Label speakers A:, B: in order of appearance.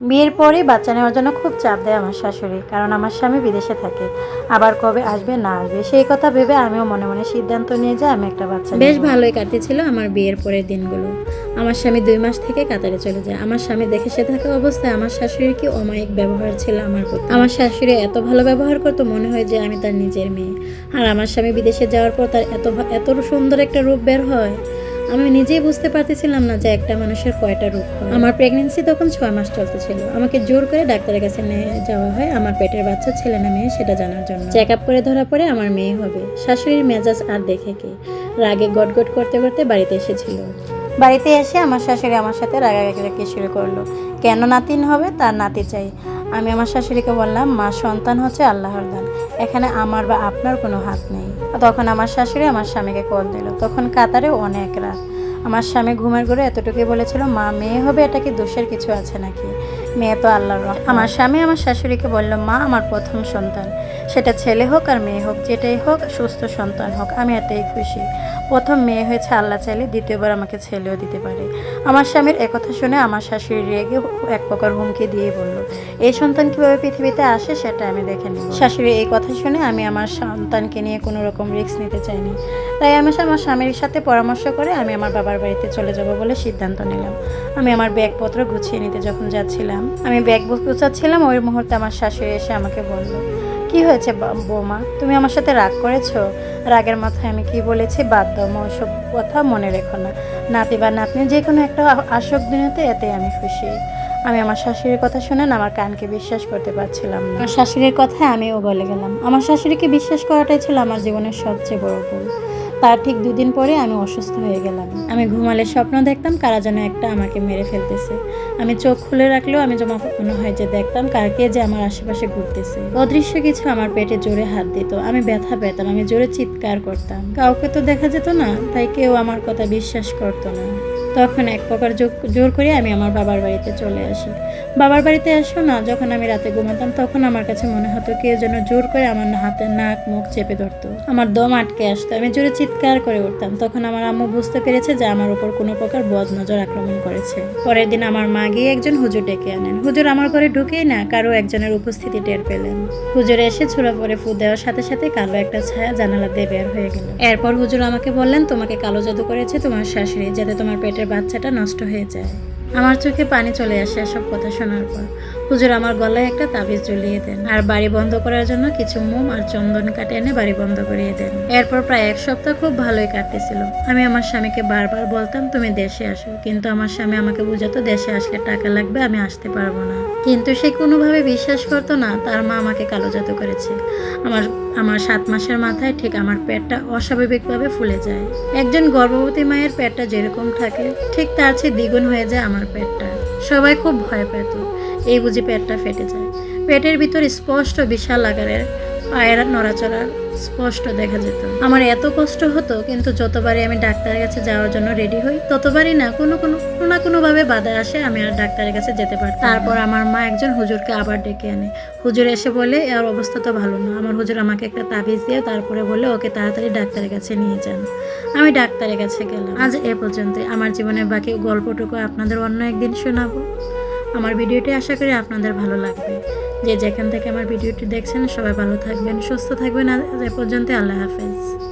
A: বিয়ের পরে বাচ্চা নেওয়ার জন্য খুব চাপ দেয় আমার শাশুড়ি কারণ আমার স্বামী বিদেশে থাকে। আবার কবে আসবে না আসবে সেই কথা ভেবে আমিও মনে মনে সিদ্ধান্ত নিয়ে যে আমি একটা বাচ্চা বেশ ভালোই কাটতেছিল আমার বিয়ের পরের দিনগুলো। আমার স্বামী দুই মাস থেকে কাতারে চলে যায়। আমার স্বামী দেখে সে থাকা অবস্থায় আমার শাশুড়ির কি অমায়িক ব্যবহার ছিল আমার প্রতি? আমার শাশুড়ি এত ভালো ব্যবহার করতো মনে হয় যে আমি তার নিজের মেয়ে। আর আমার স্বামী বিদেশে যাওয়ার পর তার এত এত সুন্দর একটা রূপ বের হয় আমি নিজেই বুঝতে পারতেছিলাম না যে একটা মানুষের কয়টা রূপ আমার প্রেগনেন্সি তখন ছয় মাস চলতেছিল। আমাকে জোর করে ডাক্তারের কাছে নিয়ে যাওয়া হয় আমার পেটের বাচ্চা, ছেলে না মেয়ে সেটা জানার জন্য। চেক আপ করে ধরা পড়ে আমার মেয়ে হবে। শাশুড়ির মেজাজ আর দেখে কি? রাগে গটগট করতে করতে বাড়িতে এসেছিল। বাড়িতে এসে আমার শাশুড়ি আমার সাথে রাগারাগি শুরু করল। কেন নাতিন হবে তার নাতি চাই। আমি আমার শাশুড়িকে বললাম, মা সন্তান হচ্ছে আল্লাহর দান। এখানে আমার বা আপনার কোনো হাত নেই। তখন আমার শাশুড়ি আমার স্বামীকে কল দিল। তখন কাতারে অনেক রাত। আমার স্বামী ঘুমের ঘরে এতটুকুই বলেছিল, মা, মেয়ে হবে, এটা কি দোষের কিছু আছে নাকি? মেয়ে তো আল্লাহর। আমার স্বামী আমার শাশুড়িকে বলল, মা, আমার প্রথম সন্তান। সেটা ছেলে হোক আর মেয়ে হোক, যেটাই হোক, সুস্থ সন্তান হোক, আমি এটাই খুশি। প্রথম মেয়ে হয়েছে আল্লাহ চাইলে, দ্বিতীয়বার আমাকে ছেলেও দিতে পারে। আমার স্বামীর একথা শুনে আমার শাশুড়ি রেগে এক প্রকার হুমকি দিয়ে বলল, এই সন্তান কীভাবে পৃথিবীতে আসে সেটা আমি দেখে নিই শাশুড়ি এই কথা শুনে আমি আমার সন্তানকে নিয়ে কোনো রকম রিস্ক নিতে চাইনি। তাই আমি আমার স্বামীর সাথে পরামর্শ করে আমি আমার বাবার বাড়িতে চলে যাব বলে সিদ্ধান্ত নিলাম। আমি আমার ব্যাগপত্র গুছিয়ে নিতে যখন যাচ্ছিলাম, আমি ব্যাগ গুছাচ্ছিলাম, ওই মুহূর্তে আমার শাশুড়ি এসে আমাকে বলল কি হয়েছে বৌমা? তুমি আমার সাথে রাগ করেছ? রাগের মাথায় আমি কি বলেছি বাদ দাও ওসব কথা মনে রেখো না। নাতি বা নাতনি, যে কোনো একটা আসক দিনেতে এতে আমি খুশি। আমি আমার শাশুড়ির কথা শুনে না আমার কানকে বিশ্বাস করতে পারছিলাম না। আমার শাশুড়ির কথায় আমিও গলে গেলাম। আমার শাশুড়িকে বিশ্বাস করাটাই ছিল আমার জীবনের সবচেয়ে বড় ভুল। তার ঠিক দুদিন পরে আমি অসুস্থ হয়ে গেলাম। আমি ঘুমালে স্বপ্ন দেখতাম কারা যেন একটা আমাকে মেরে ফেলতেছে। আমি চোখ খুলে রাখলেও আমি জমা মনে হয় যে দেখতাম কাকে যে আমার আশেপাশে ঘুরতেছে। অদৃশ্য কিছু আমার পেটে জোরে হাত দিত। আমি ব্যথা পেতাম, আমি জোরে চিৎকার করতাম। কাউকে তো দেখা যেত না, তাই কেউ আমার কথা বিশ্বাস করতো না। তখন এক প্রকার জোর করে আমি আমার বাবার বাড়িতে চলে আসি। বাবার বাড়িতে আসো না, যখন আমি রাতে ঘুমাতাম তখন আমার কাছে মনে হতো কেউ যেন জোর করে আমার হাতে নাক, মুখ চেপে ধরতো। আমার দম আটকে আসতো, আমি জোরে চিৎকার করে উঠতাম। তখন আমার আম্মু বুঝতে পেরেছে যে আমার উপর কোনো প্রকার বদ নজর আক্রমণ করেছে। পরের দিন আমার মা গিয়ে একজন হুজুর ডেকে আনেন। হুজুর আমার ঘরে ঢুকেই না, কারও একজনের উপস্থিতি টের পেলেন। হুজুর এসে ছোড়া পরে ফু দেওয়ার সাথে সাথে কালো একটা ছায়া জানালা দিয়ে বের হয়ে গেল। এরপর হুজুর আমাকে বললেন, তোমাকে কালো জাদু করেছে তোমার শাশুড়ি, যাতে তোমার বাচ্চাটা নষ্ট হয়ে যায়। আমার চোখে পানি চলে আসে এসব কথা শোনার পর। হুজুর আমার গলায় একটা তাবিজ ঝুলিয়ে দেন আর বাড়ি বন্ধ করার জন্য কিছু মোম আর চন্দন কাটে এনে বাড়ি বন্ধ করিয়ে দেন। এরপর প্রায় এক সপ্তাহ খুব ভালোই কাটতেছিল। আমি আমার স্বামীকে বারবার বলতাম, তুমি দেশে আসো। কিন্তু আমার স্বামী আমাকে বুঝাতো, দেশে আসলে টাকা লাগবে, আমি আসতে পারব না। কিন্তু সে কোনোভাবে বিশ্বাস করতো না, তার মা আমাকে কালো জাদু করেছে। আমার আমার সাত মাসের মাথায় ঠিক আমার পেটটা অস্বাভাবিকভাবে ফুলে যায়। একজন গর্ভবতী মায়ের পেটটা যেরকম থাকে, ঠিক তার চেয়ে দ্বিগুণ হয়ে যায় আমার পেটটা। সবাই খুব ভয় পেত। এই বুঝি পেটটা ফেটে যায়। পেটের ভিতর স্পষ্ট বিশাল আকারের পায়ের নড়াচড়া স্পষ্ট দেখা যেত। আমার এত কষ্ট হতো, কিন্তু যতবারই আমি ডাক্তারের কাছে যাওয়ার জন্য রেডি হই, ততবারই না, কোনো কোনো কোনো না কোনোভাবে বাধা আসে আমি আর ডাক্তারের কাছে যেতে পারতাম তারপর আমার মা একজন হুজুরকে আবার ডেকে আনে। হুজুর এসে বলে, এর অবস্থা তো ভালো না। আমার হুজুর আমাকে একটা তাবিজ দিয়ে তারপরে বলে, ওকে তাড়াতাড়ি ডাক্তারের কাছে নিয়ে যান। আমি ডাক্তারের কাছে গেলাম। আজ এ পর্যন্ত আমার জীবনের বাকি গল্পটুকু আপনাদের অন্য একদিন শোনাবো। আমার ভিডিওটি আশা করি আপনাদের ভালো লাগবে। যে যেখান থেকে আমার ভিডিওটি দেখছেন, সবাই ভালো থাকবেন, সুস্থ থাকবেন। আর এ পর্যন্ত আল্লাহ হাফেজ।